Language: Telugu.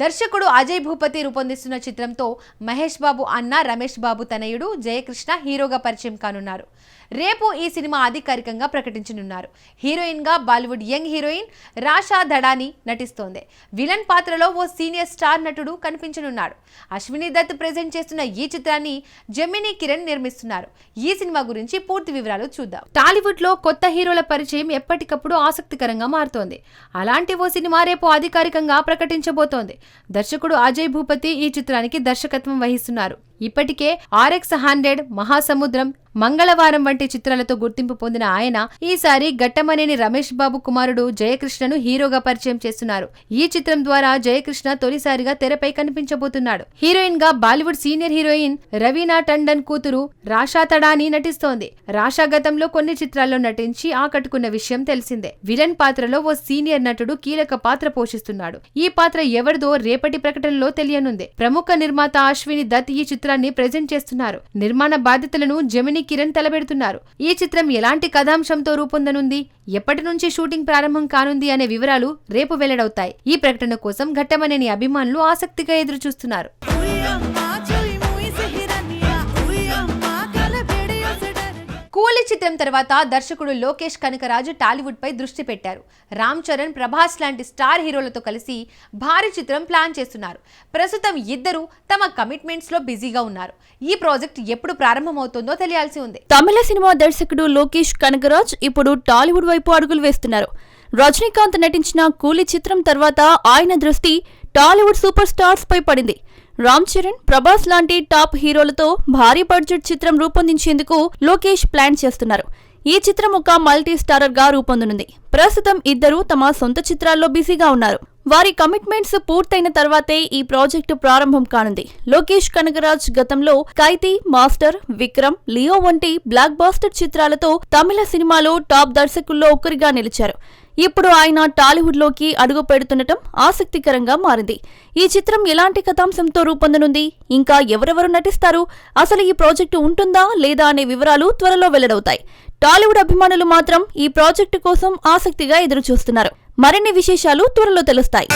దర్శకుడు అజయ్ భూపతి రూపొందిస్తున్న చిత్రంతో మహేష్ బాబు అన్న రమేష్ బాబు తనయుడు జయకృష్ణ హీరోగా పరిచయం కానున్నారు. రేపు ఈ సినిమా అధికారికంగా ప్రకటించనున్నారు. హీరోయిన్గా Bollywood young heroine Rasha Thadani నటిస్తోంది. విలన్ పాత్రలో ఓ సీనియర్ స్టార్ నటుడు కనిపించనున్నాడు. అశ్విని దత్ ప్రెజెంట్ చేస్తున్న ఈ చిత్రాన్ని జెమినీ కిరణ్ నిర్మిస్తున్నారు. ఈ సినిమా గురించి పూర్తి వివరాలు చూద్దాం. టాలీవుడ్లో కొత్త హీరోల పరిచయం ఎప్పటికప్పుడు ఆసక్తికరంగా మారుతోంది. అలాంటి ఓ సినిమా రేపు అధికారికంగా ప్రకటించబోతోంది. దర్శకుడు అజయ్ భూపతి ఈ చిత్రానికి దర్శకత్వం వహిస్తున్నారు. ఇప్పటికే ఆర్ఎక్స్ హండ్రెడ్ మహాసముద్రం మంగళవారం వంటి చిత్రాలతో గుర్తింపు పొందిన ఆయన ఈసారి గట్టమనేని రమేష్ బాబు కుమారుడు జయకృష్ణను హీరోగా పరిచయం చేస్తున్నారు. ఈ చిత్రం ద్వారా జయకృష్ణ తొలిసారిగా తెరపై కనిపించబోతున్నాడు. హీరోయిన్గా Bollywood senior heroine Raveena Tandon కూతురు రాషా తడాని నటిస్తోంది. రాషా గతంలో కొన్ని చిత్రాల్లో నటించి ఆకట్టుకున్న విషయం తెలిసిందే. విలన్ పాత్రలో ఓ సీనియర్ నటుడు కీలక పాత్ర పోషిస్తున్నాడు. ఈ పాత్ర ఎవరిదో రేపటి ప్రకటనలో తెలియనుంది. ప్రముఖ నిర్మాత అశ్విని దత్ ఈ చిత్రం చిత్రాన్ని ప్రజెంట్ చేస్తున్నారు. నిర్మాణ బాధ్యతలను జమిని కిరణ్ తలబెడుతున్నారు ఈ చిత్రం ఎలాంటి కథాంశంతో రూపొందనుంది? ఎప్పటి నుంచి షూటింగ్ ప్రారంభం కానుంది అనే వివరాలు రేపు వెల్లడవుతాయి. ఈ ప్రకటన కోసం ఘట్టమనేని అభిమానులు ఆసక్తిగా ఎదురు చిత్రం తర్వాత దర్శకుడు లోకేష్ కనకరాజు టాలీవుడ్ పై దృష్టి పెట్టారు. రామ్ చరణ్ ప్రభాస్ లాంటి స్టార్ హీరోలతో కలిసి భారీ చిత్రం ప్లాన్ చేస్తున్నారు. ప్రస్తుతం ఇద్దరు తమ కమిట్మెంట్స్లో బిజీగా ఉన్నారు. ఈ ప్రాజెక్ట్ ఎప్పుడు ప్రారంభమవుతుందో తెలియాల్సి ఉంది. తమిళ సినిమా దర్శకుడు లోకేష్ కనకరాజ్ ఇప్పుడు టాలీవుడ్ వైపు అడుగులు వేస్తున్నారు. రజనీకాంత్ నటించిన కూలి చిత్రం తర్వాత ఆయన దృష్టి టాలీవుడ్ సూపర్ స్టార్స్ పై పడింది. రామ్ చరణ్ ప్రభాస్ లాంటి టాప్ హీరోలతో భారీ బడ్జెట్ చిత్రం రూపొందించేందుకు లోకేష్ ప్లాన్ చేస్తున్నారు. ఈ చిత్రం ఒక మల్టీ స్టారర్గా రూపొందనుంది. ప్రస్తుతం ఇద్దరు తమ సొంత చిత్రాల్లో బిజీగా ఉన్నారు. వారి కమిట్మెంట్స్ పూర్తయిన తర్వాతే ఈ ప్రాజెక్టు ప్రారంభం కానుంది. లోకేష్ కనగరాజ్ గతంలో ఖైతీ మాస్టర్ విక్రమ్ లియో వంటి బ్లాక్ బాస్టర్ చిత్రాలతో తమిళ సినిమాలో టాప్ దర్శకుల్లో ఒకరిగా నిలిచారు. ఇప్పుడు ఆయన టాలీవుడ్లోకి అడుగు పెడుతుండటం ఆసక్తికరంగా మారింది. ఈ చిత్రం ఎలాంటి కథాంశంతో రూపొందనుంది? ఇంకా ఎవరెవరు నటిస్తారు? అసలు ఈ ప్రాజెక్టు ఉంటుందా లేదా అనే వివరాలు త్వరలో వెల్లడవుతాయి. టాలీవుడ్ అభిమానులు మాత్రం ఈ ప్రాజెక్టు కోసం ఆసక్తిగా ఎదురుచూస్తున్నారు. మరిన్ని విశేషాలు త్వరలో తెలుస్తాయి.